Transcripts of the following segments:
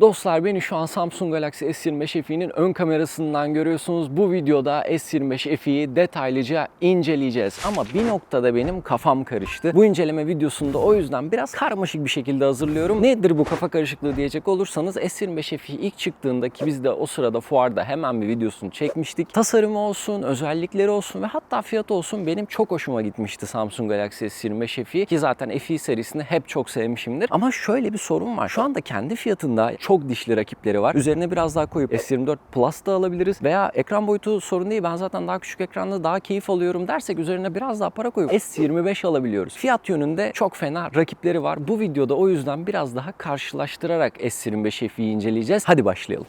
Dostlar beni şu an Samsung Galaxy S25 FE'nin ön kamerasından görüyorsunuz. Bu videoda S25 FE'yi detaylıca inceleyeceğiz. Ama bir noktada benim kafam karıştı. Bu inceleme videosunda o yüzden biraz karmaşık bir şekilde hazırlıyorum. Nedir bu kafa karışıklığı diyecek olursanız S25 FE ilk çıktığında ki biz de o sırada fuarda hemen bir videosunu çekmiştik. Tasarımı olsun, özellikleri olsun ve hatta fiyatı olsun benim çok hoşuma gitmişti Samsung Galaxy S25 FE ki zaten FE serisini hep çok sevmişimdir. Ama şöyle bir sorun var. Şu anda kendi fiyatında çok dişli rakipleri var. Üzerine biraz daha koyup S24 Plus da alabiliriz veya ekran boyutu sorun değil. Ben zaten daha küçük ekranda daha keyif alıyorum dersek üzerine biraz daha para koyup S25 alabiliyoruz. Fiyat yönünde çok fena rakipleri var. Bu videoda o yüzden biraz daha karşılaştırarak S25 FE'yi inceleyeceğiz. Hadi başlayalım.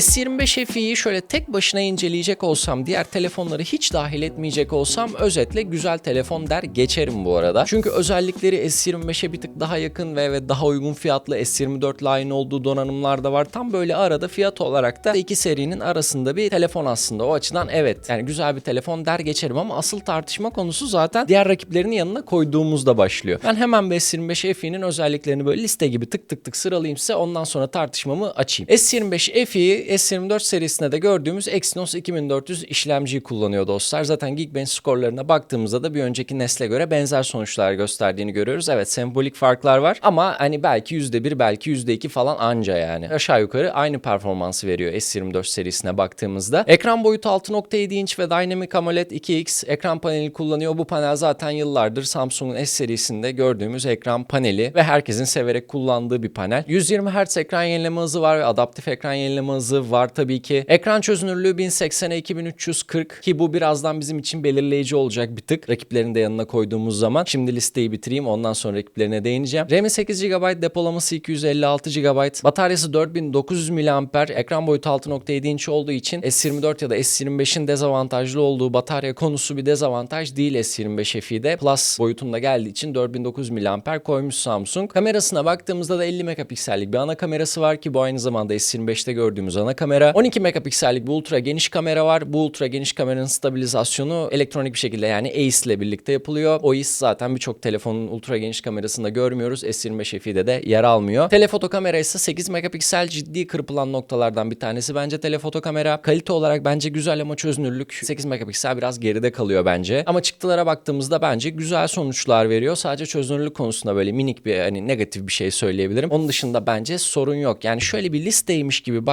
S25 FE'yi şöyle tek başına inceleyecek olsam, diğer telefonları hiç dahil etmeyecek olsam özetle güzel telefon der geçerim bu arada. Çünkü özellikleri S25'e bir tık daha yakın ve, ve daha uygun fiyatlı S24 ile aynı olduğu donanımlar da var. Tam böyle arada fiyat olarak da iki serinin arasında bir telefon aslında. O açıdan evet yani güzel bir telefon der geçerim ama asıl tartışma konusu zaten diğer rakiplerinin yanına koyduğumuzda başlıyor. Ben hemen bir S25 FE'nin özelliklerini böyle liste gibi tık tık tık sıralayayım size ondan sonra tartışmamı açayım. S25 FE'yi S24 serisinde de gördüğümüz Exynos 2400 işlemciyi kullanıyor dostlar. Zaten Geekbench skorlarına baktığımızda da bir önceki nesle göre benzer sonuçlar gösterdiğini görüyoruz. Evet sembolik farklar var ama hani belki %1 belki %2 falan anca yani. Aşağı yukarı aynı performansı veriyor S24 serisine baktığımızda. Ekran boyutu 6.7 inç ve Dynamic AMOLED 2X ekran paneli kullanıyor. Bu panel zaten yıllardır Samsung'un S serisinde gördüğümüz ekran paneli ve herkesin severek kullandığı bir panel. 120 Hz ekran yenileme hızı var ve adaptif ekran yenileme hızı var tabii ki. Ekran çözünürlüğü 1080'e 2340 ki bu birazdan bizim için belirleyici olacak bir tık. Rakiplerini de yanına koyduğumuz zaman. Şimdi listeyi bitireyim ondan sonra rakiplerine değineceğim. RAM'i 8 GB, depolaması 256 GB, bataryası 4900 mAh, ekran boyutu 6.7 inç olduğu için S24 ya da S25'in dezavantajlı olduğu batarya konusu bir dezavantaj değil S25 FE'de. Plus boyutunda geldiği için 4900 mAh koymuş Samsung. Kamerasına baktığımızda da 50 megapiksellik bir ana kamerası var ki bu aynı zamanda S25'te gördüğümüz ana kamera. 12 megapiksellik bir ultra geniş kamera var. Bu ultra geniş kameranın stabilizasyonu elektronik bir şekilde yani ACE ile birlikte yapılıyor. OIS zaten birçok telefonun ultra geniş kamerasında görmüyoruz. S25 FE'de de yer almıyor. Telefoto kamera ise 8 megapiksel ciddi kırpılan noktalardan bir tanesi bence telefoto kamera. Kalite olarak bence güzel ama çözünürlük 8 megapiksel biraz geride kalıyor bence. Ama çıktılara baktığımızda bence güzel sonuçlar veriyor. Sadece çözünürlük konusunda böyle minik bir hani negatif bir şey söyleyebilirim. Onun dışında bence sorun yok. Yani şöyle bir listeymiş gibi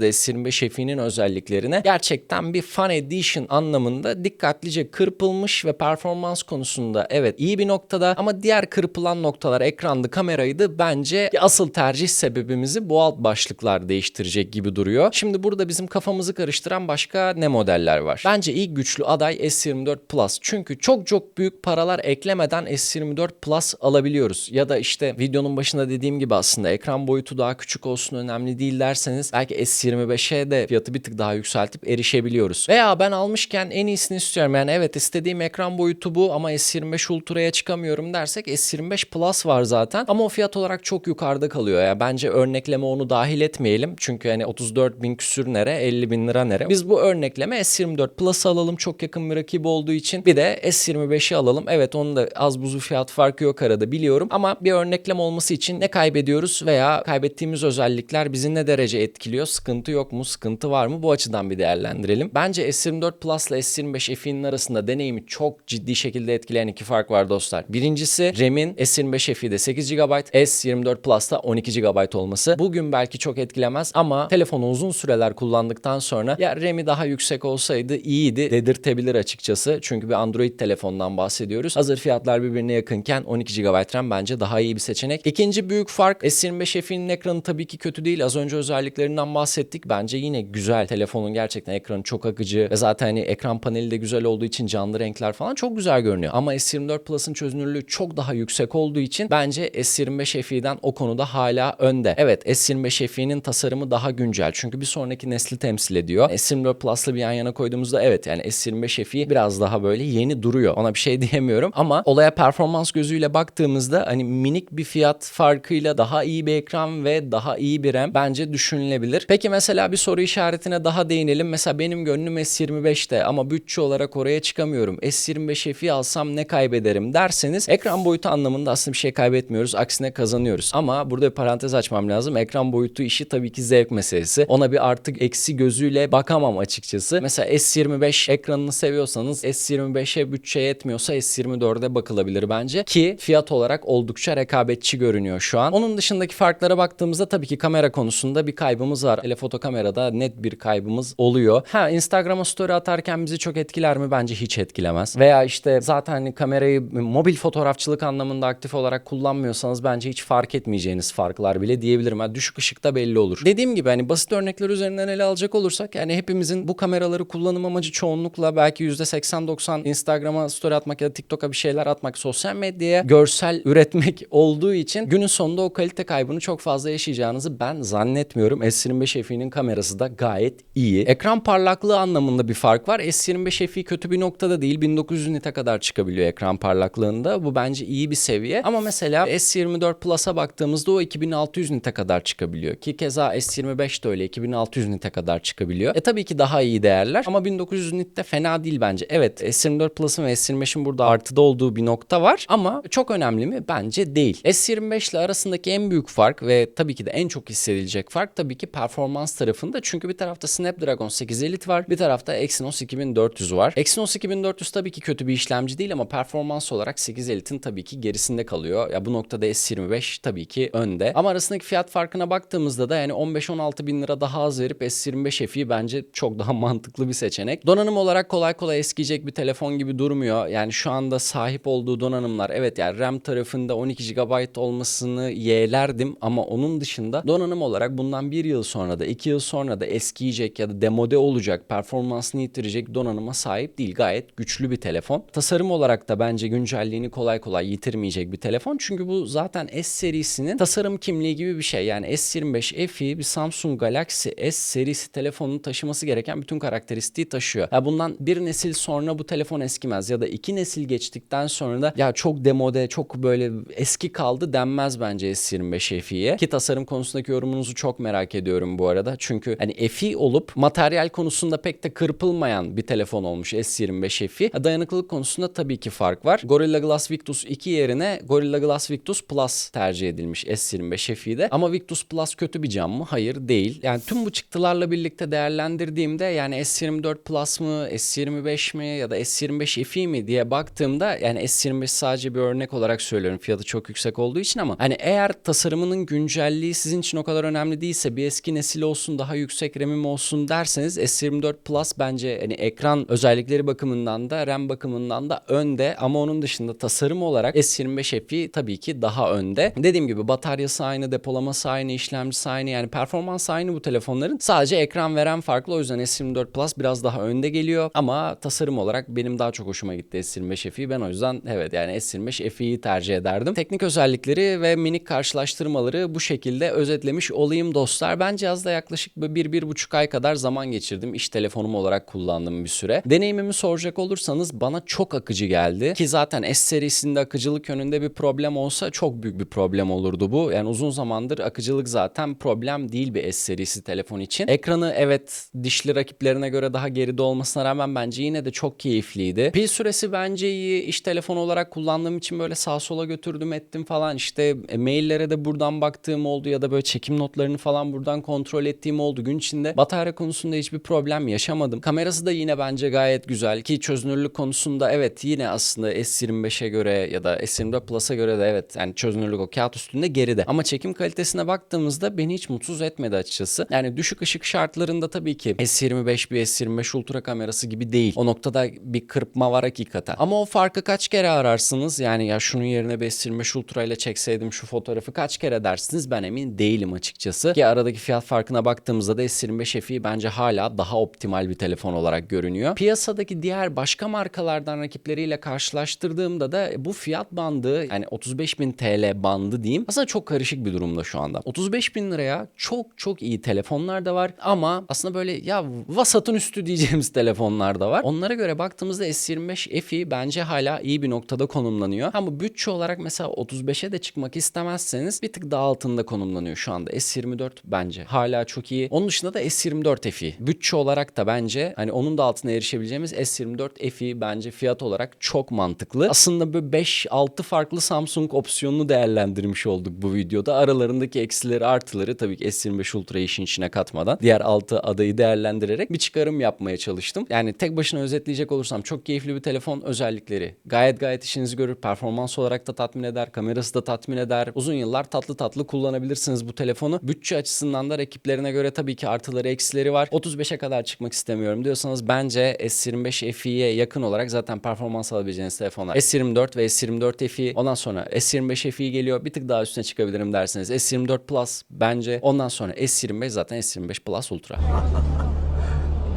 baktığımızda S25 FE'nin özelliklerine gerçekten bir Fan Edition anlamında dikkatlice kırpılmış ve performans konusunda evet iyi bir noktada ama diğer kırpılan noktalar ekrandı kameraydı bence asıl tercih sebebimizi bu alt başlıklar değiştirecek gibi duruyor. Şimdi burada bizim kafamızı karıştıran başka ne modeller var? Bence ilk güçlü aday S24 Plus. Çünkü çok çok büyük paralar eklemeden S24 Plus alabiliyoruz. Ya da işte videonun başında dediğim gibi aslında ekran boyutu daha küçük olsun önemli değil derseniz belki S25'e de fiyatı bir tık daha yükseltip erişebiliyoruz. Veya ben almışken en iyisini istiyorum. Yani evet istediğim ekran boyutu bu ama S25 Ultra'ya çıkamıyorum dersek S25 Plus var zaten. Ama o fiyat olarak çok yukarıda kalıyor. Ya bence örnekleme onu dahil etmeyelim. Çünkü hani 34 bin küsür nere 50 bin lira nere. Biz bu örnekleme S24 Plus alalım. Çok yakın bir rakibi olduğu için. Bir de S25'i alalım. Evet onun da az buzu fiyat farkı yok arada biliyorum. Ama bir örneklem olması için ne kaybediyoruz veya kaybettiğimiz özellikler bizi ne derece etkiliyor? Sıkıntı yok mu? Sıkıntı var mı? Bu açıdan bir değerlendirelim. Bence S24 Plus ile S25 FE'nin arasında deneyimi çok ciddi şekilde etkileyen iki fark var dostlar. Birincisi RAM'in S25 FE'de 8 GB, S24 Plus'ta 12 GB olması. Bugün belki çok etkilemez ama telefonu uzun süreler kullandıktan sonra ya RAM'i daha yüksek olsaydı iyiydi dedirtebilir açıkçası. Çünkü bir Android telefondan bahsediyoruz. Hazır fiyatlar birbirine yakınken 12 GB RAM bence daha iyi bir seçenek. İkinci büyük fark S25 FE'nin ekranı tabii ki kötü değil. Az önce özelliklerinden bahsettik. Bence yine güzel. Telefonun gerçekten ekranı çok akıcı ve zaten hani ekran paneli de güzel olduğu için canlı renkler falan çok güzel görünüyor. Ama S24 Plus'ın çözünürlüğü çok daha yüksek olduğu için bence S25 FE'den o konuda hala önde. Evet S25 FE'nin tasarımı daha güncel. Çünkü bir sonraki nesli temsil ediyor. S24 Plus'la bir yan yana koyduğumuzda evet yani S25 FE biraz daha böyle yeni duruyor. Ona bir şey diyemiyorum ama olaya performans gözüyle baktığımızda hani minik bir fiyat farkıyla daha iyi bir ekran ve daha iyi bir RAM bence düşünülebilir. Peki mesela bir soru işaretine daha değinelim. Mesela benim gönlüm S25'te ama bütçe olarak oraya çıkamıyorum. S25 FE alsam ne kaybederim derseniz ekran boyutu anlamında aslında bir şey kaybetmiyoruz. Aksine kazanıyoruz. Ama burada bir parantez açmam lazım. Ekran boyutu işi tabii ki zevk meselesi. Ona bir artık eksi gözüyle bakamam açıkçası. Mesela S25 ekranını seviyorsanız S25'e bütçe yetmiyorsa S24'e bakılabilir bence. Ki fiyat olarak oldukça rekabetçi görünüyor şu an. Onun dışındaki farklara baktığımızda tabii ki kamera konusunda bir kaybımız var. Telefoto kamerada net bir kaybımız oluyor. Ha Instagram'a story atarken bizi çok etkiler mi? Bence hiç etkilemez. Veya işte zaten hani kamerayı mobil fotoğrafçılık anlamında aktif olarak kullanmıyorsanız bence hiç fark etmeyeceğiniz farklar bile diyebilirim. Yani düşük ışıkta belli olur. Dediğim gibi hani basit örnekler üzerinden ele alacak olursak yani hepimizin bu kameraları kullanım amacı çoğunlukla belki %80-90 Instagram'a story atmak ya da TikTok'a bir şeyler atmak, sosyal medyaya görsel üretmek olduğu için günün sonunda o kalite kaybını çok fazla yaşayacağınızı ben zannetmiyorum. S25 FE'nin kamerası da gayet iyi. Ekran parlaklığı anlamında bir fark var. S25 FE kötü bir noktada değil. 1900 nite kadar çıkabiliyor ekran parlaklığında. Bu bence iyi bir seviye. Ama mesela S24 Plus'a baktığımızda o 2600 nite kadar çıkabiliyor. Ki keza S25 de öyle 2600 nite kadar çıkabiliyor. E tabii ki daha iyi değerler ama 1900 nit de fena değil bence. Evet S24 Plus'ın ve S25'in burada artıda olduğu bir nokta var ama çok önemli mi? Bence değil. S25 ile arasındaki en büyük fark ve tabii ki de en çok hissedilecek fark tabii ki performans tarafında. Çünkü bir tarafta Snapdragon 8 Elite var. Bir tarafta Exynos 2400 var. Exynos 2400 tabii ki kötü bir işlemci değil ama performans olarak 8 Elite'in tabii ki gerisinde kalıyor. Ya bu noktada S25 tabii ki önde. Ama arasındaki fiyat farkına baktığımızda da yani 15-16 bin lira daha az verip S25 FE bence çok daha mantıklı bir seçenek. Donanım olarak kolay kolay eskiyecek bir telefon gibi durmuyor. Yani şu anda sahip olduğu donanımlar evet yani RAM tarafında 12 GB olmasını yeğlerdim ama onun dışında donanım olarak bundan bir yıl sonra da iki yıl sonra da eskiyecek ya da demode olacak performansını yitirecek donanıma sahip değil. Gayet güçlü bir telefon. Tasarım olarak da bence güncelliğini kolay kolay yitirmeyecek bir telefon. Çünkü bu zaten S serisinin tasarım kimliği gibi bir şey. Yani S25 FE bir Samsung Galaxy S serisi telefonun taşıması gereken bütün karakteristiği taşıyor. Ya bundan bir nesil sonra bu telefon eskimez ya da iki nesil geçtikten sonra da ya çok demode, çok böyle eski kaldı denmez bence S25 FE'ye. Ki tasarım konusundaki yorumunuzu çok merak ediyorum bu arada. Çünkü hani FE olup materyal konusunda pek de kırpılmayan bir telefon olmuş S25 FE. Dayanıklılık konusunda tabii ki fark var. Gorilla Glass Victus 2 yerine Gorilla Glass Victus Plus tercih edilmiş S25 FE'de. Ama Victus Plus kötü bir cam mı? Hayır değil. Yani tüm bu çıktılarla birlikte değerlendirdiğimde yani S24 Plus mı, S25 mi ya da S25 FE mi diye baktığımda yani S25 sadece bir örnek olarak söylüyorum. Fiyatı çok yüksek olduğu için ama hani eğer tasarımının güncelliği sizin için o kadar önemli değilse bir eski nesil olsun daha yüksek RAM'im olsun derseniz S24 Plus bence hani ekran özellikleri bakımından da RAM bakımından da önde ama onun dışında tasarım olarak S25 FE tabii ki daha önde. Dediğim gibi bataryası aynı, depolaması aynı, işlemcisi aynı yani performans aynı bu telefonların. Sadece ekran veren farklı o yüzden S24 Plus biraz daha önde geliyor ama tasarım olarak benim daha çok hoşuma gitti S25 FE. Ben o yüzden evet yani S25 FE'yi tercih ederdim. Teknik özellikleri ve minik karşılaştırmaları bu şekilde özetlemiş olayım dostlar. Ben cihazda yaklaşık bir, bir buçuk ay kadar zaman geçirdim. İş telefonum olarak kullandım bir süre. Deneyimimi soracak olursanız bana çok akıcı geldi. Ki zaten S serisinde akıcılık yönünde bir problem olsa çok büyük bir problem olurdu bu. Yani uzun zamandır akıcılık zaten problem değil bir S serisi telefon için. Ekranı evet dişli rakiplerine göre daha geride olmasına rağmen bence yine de çok keyifliydi. Pil süresi bence iyi. İş telefonu olarak kullandığım için böyle sağa sola götürdüm ettim falan. İşte e, maillere de buradan baktığım oldu ya da böyle çekim notlarını falan buradan kontrol ettiğim oldu. Gün içinde batarya konusunda hiçbir problem yaşamadım. Kamerası da yine bence gayet güzel ki çözünürlük konusunda evet yine aslında S25'e göre ya da S24 Plus'a göre de evet yani çözünürlük o kağıt üstünde geride. Ama çekim kalitesine baktığımızda beni hiç mutsuz etmedi açıkçası. Yani düşük ışık şartlarında tabii ki S25 bir S25 Ultra kamerası gibi değil. O noktada bir kırpma var hakikaten. Ama o farkı kaç kere ararsınız? Yani ya şunun yerine bir S25 Ultra ile çekseydim şu fotoğrafı kaç kere dersiniz? Ben emin değilim açıkçası. Ki aradaki fiyat farkına baktığımızda da S25 FE bence hala daha optimal bir telefon olarak görünüyor. Piyasadaki diğer başka markalardan rakipleriyle karşılaştırdığımda da bu fiyat bandı yani 35.000 TL bandı diyeyim aslında çok karışık bir durumda şu anda. 35.000 liraya çok çok iyi telefonlar da var ama aslında böyle ya vasatın üstü diyeceğimiz telefonlar da var. Onlara göre baktığımızda S25 FE bence hala iyi bir noktada konumlanıyor. Ama bütçe olarak mesela 35'e de çıkmak istemezseniz bir tık daha altında konumlanıyor şu anda. S24 bence hala mesela çok iyi. Onun dışında da S24 FE. Bütçe olarak da bence hani onun da altına erişebileceğimiz S24 FE bence fiyat olarak çok mantıklı. Aslında böyle 5-6 farklı Samsung opsiyonunu değerlendirmiş olduk bu videoda. Aralarındaki eksileri artıları tabii ki S25 Ultra'yı işin içine katmadan diğer 6 adayı değerlendirerek bir çıkarım yapmaya çalıştım. Yani tek başına özetleyecek olursam çok keyifli bir telefon özellikleri. Gayet gayet işinizi görür. Performans olarak da tatmin eder. Kamerası da tatmin eder. Uzun yıllar tatlı tatlı kullanabilirsiniz bu telefonu. Bütçe açısından da rakiplerine göre tabii ki artıları eksileri var. 35'e kadar çıkmak istemiyorum diyorsanız bence S25 FE'ye yakın olarak zaten performans alabileceğiniz telefonlar. S24 ve S24 FE. Ondan sonra S25 FE geliyor. Bir tık daha üstüne çıkabilirim derseniz S24 Plus bence. Ondan sonra S25 zaten S25 Plus Ultra.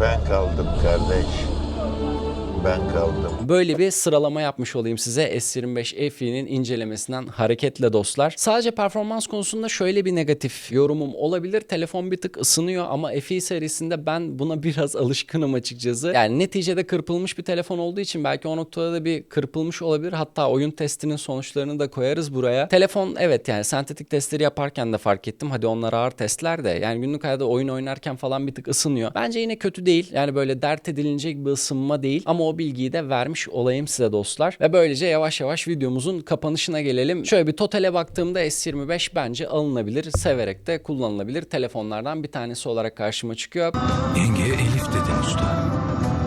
Ben kaldım kardeş. Ben kaldım. Böyle bir sıralama yapmış olayım size S25 FE'nin incelemesinden hareketle dostlar. Sadece performans konusunda şöyle bir negatif yorumum olabilir. Telefon bir tık ısınıyor ama FE serisinde ben buna biraz alışkınım açıkçası. Yani neticede kırpılmış bir telefon olduğu için belki o noktada da bir kırpılmış olabilir. Hatta oyun testinin sonuçlarını da koyarız buraya. Telefon evet yani sentetik testleri yaparken de fark ettim. Hadi onlar ağır testler de yani günlük hayatta oyun oynarken falan bir tık ısınıyor. Bence yine kötü değil. Yani böyle dert edilinecek bir ısınma değil ama o bilgiyi de vermiş olayım size dostlar. Ve böylece yavaş yavaş videomuzun kapanışına gelelim. Şöyle bir totale baktığımda S25 bence alınabilir, severek de kullanılabilir telefonlardan bir tanesi olarak karşıma çıkıyor. Yengeye Elif dedin usta.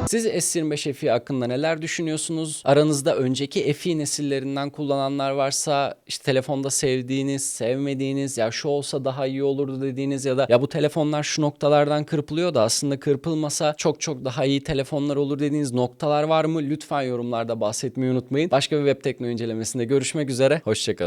Siz S25 FE hakkında neler düşünüyorsunuz? Aranızda önceki FE nesillerinden kullananlar varsa işte telefonda sevdiğiniz, sevmediğiniz ya şu olsa daha iyi olurdu dediğiniz ya da ya bu telefonlar şu noktalardan kırpılıyor da aslında kırpılmasa çok çok daha iyi telefonlar olur dediğiniz noktalar var mı? Lütfen yorumlarda bahsetmeyi unutmayın. Başka bir web tekno incelemesinde görüşmek üzere. Hoşçakalın.